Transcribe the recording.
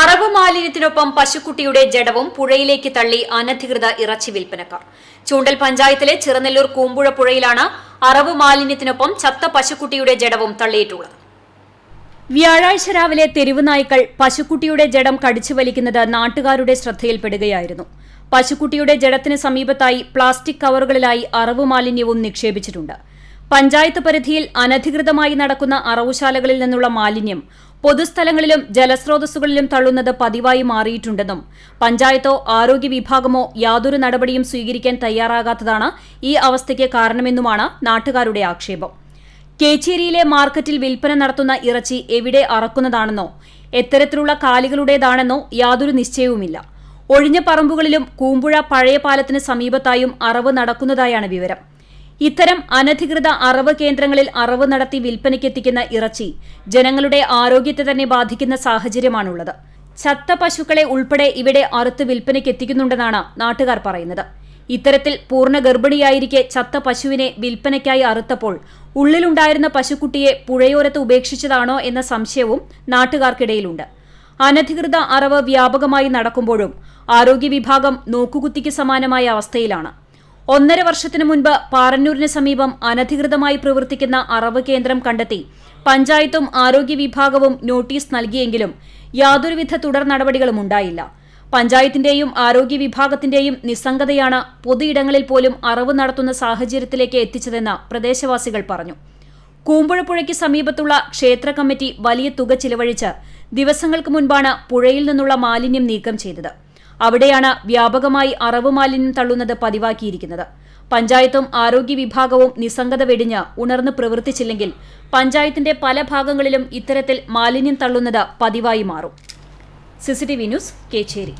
അറവ് മാലിന്യത്തിനൊപ്പം പശുക്കുട്ടിയുടെ ജഡവും പുഴയിലേക്ക് തള്ളി അനധികൃത ഇറച്ചി വിൽപ്പനക്കാർ. ചൂണ്ടൽ പഞ്ചായത്തിലെ ചിറനെല്ലൂർ കൂമ്പുഴ പുഴയിലാണ് അറവ് മാലിന്യത്തിനൊപ്പം ചത്ത പശുക്കുട്ടിയുടെ ജഡവും തള്ളിയിട്ടുള്ളത്. വ്യാഴാഴ്ച രാവിലെ തെരുവ് നായ്ക്കൾ പശുക്കുട്ടിയുടെ ജഡം കടിച്ചു വലിക്കുന്നത് നാട്ടുകാരുടെ ശ്രദ്ധയിൽപ്പെടുകയായിരുന്നു. പശുക്കുട്ടിയുടെ ജഡത്തിന് സമീപത്തായി പ്ലാസ്റ്റിക് കവറുകളിലായി അറവ് മാലിന്യവും നിക്ഷേപിച്ചിട്ടുണ്ട്. പഞ്ചായത്ത് പരിധിയിൽ അനധികൃതമായി നടക്കുന്ന അറവുശാലകളിൽ നിന്നുള്ള മാലിന്യം പൊതുസ്ഥലങ്ങളിലും ജലസ്രോതസ്സുകളിലും തള്ളുന്നത് പതിവായി മാറിയിട്ടുണ്ടെന്നും പഞ്ചായത്തോ ആരോഗ്യ വിഭാഗമോ യാതൊരു നടപടിയും സ്വീകരിക്കാൻ തയ്യാറാകാത്തതാണ് ഈ അവസ്ഥയ്ക്ക് കാരണമെന്നുമാണ് നാട്ടുകാരുടെ ആക്ഷേപം. കേച്ചേരിയിലെ മാർക്കറ്റിൽ വിൽപ്പന നടത്തുന്ന ഇറച്ചി എവിടെ അറക്കുന്നതാണെന്നോ എത്തരത്തിലുള്ള കാലികളുടേതാണെന്നോ യാതൊരു നിശ്ചയവുമില്ല. ഒഴിഞ്ഞ പറമ്പുകളിലും കൂമ്പുഴ പഴയ പാലത്തിന് സമീപത്തായും അറവ് നടക്കുന്നതായാണ് വിവരം. ഇത്തരം അനധികൃത അറവ് കേന്ദ്രങ്ങളിൽ അറവ് നടത്തി വിൽപ്പനയ്ക്കെത്തിക്കുന്ന ഇറച്ചി ജനങ്ങളുടെ ആരോഗ്യത്തെ തന്നെ ബാധിക്കുന്ന സാഹചര്യമാണുള്ളത്. ചത്ത പശുക്കളെ ഉൾപ്പെടെ ഇവിടെ അറുത്ത് വിൽപ്പനയ്ക്കെത്തിക്കുന്നുണ്ടെന്നാണ് നാട്ടുകാർ പറയുന്നത്. ഇത്തരത്തിൽ പൂർണ ഗർഭിണിയായിരിക്കെ ചത്ത പശുവിനെ വിൽപ്പനയ്ക്കായി അറുത്തപ്പോൾ ഉള്ളിലുണ്ടായിരുന്ന പശുക്കുട്ടിയെ പുഴയോരത്ത് ഉപേക്ഷിച്ചതാണോ എന്ന സംശയവും നാട്ടുകാർക്കിടയിലുണ്ട്. അനധികൃത അറവ് വ്യാപകമായി നടക്കുമ്പോഴും ആരോഗ്യ വിഭാഗം നോക്കുകുത്തിക്ക് സമാനമായ അവസ്ഥയിലാണ്. ഒന്നര വർഷത്തിനു മുൻപ് പാറന്നൂരിന് സമീപം അനധികൃതമായി പ്രവർത്തിക്കുന്ന അറവ് കേന്ദ്രം കണ്ടെത്തി പഞ്ചായത്തും ആരോഗ്യ വിഭാഗവും നോട്ടീസ് നൽകിയെങ്കിലും യാതൊരുവിധ തുടർ നടപടികളും ഉണ്ടായില്ല. പഞ്ചായത്തിന്റെയും ആരോഗ്യ വിഭാഗത്തിന്റെയും നിസ്സംഗതയാണ് പൊതുയിടങ്ങളിൽ പോലും അറവ് നടത്തുന്ന സാഹചര്യത്തിലേക്ക് എത്തിച്ചതെന്ന് പ്രദേശവാസികൾ പറഞ്ഞു. കൂമ്പുഴപ്പുഴയ്ക്ക് സമീപത്തുള്ള ക്ഷേത്ര കമ്മിറ്റി വലിയ തുക ചിലവഴിച്ച് ദിവസങ്ങൾക്ക് മുൻപാണ് പുഴയിൽ നിന്നുള്ള മാലിന്യം നീക്കം ചെയ്തത്. അവിടെയാണ് വ്യാപകമായി അറവ് മാലിന്യം തള്ളുന്നത് പതിവാക്കിയിരിക്കുന്നത്. പഞ്ചായത്തും ആരോഗ്യ വിഭാഗവും നിസ്സംഗത വെടിഞ്ഞ് ഉണർന്ന് പ്രവർത്തിച്ചില്ലെങ്കിൽ പഞ്ചായത്തിന്റെ പല ഭാഗങ്ങളിലും ഇത്തരത്തിൽ മാലിന്യം തള്ളുന്നത് പതിവായി മാറും. CCTV news Kechery.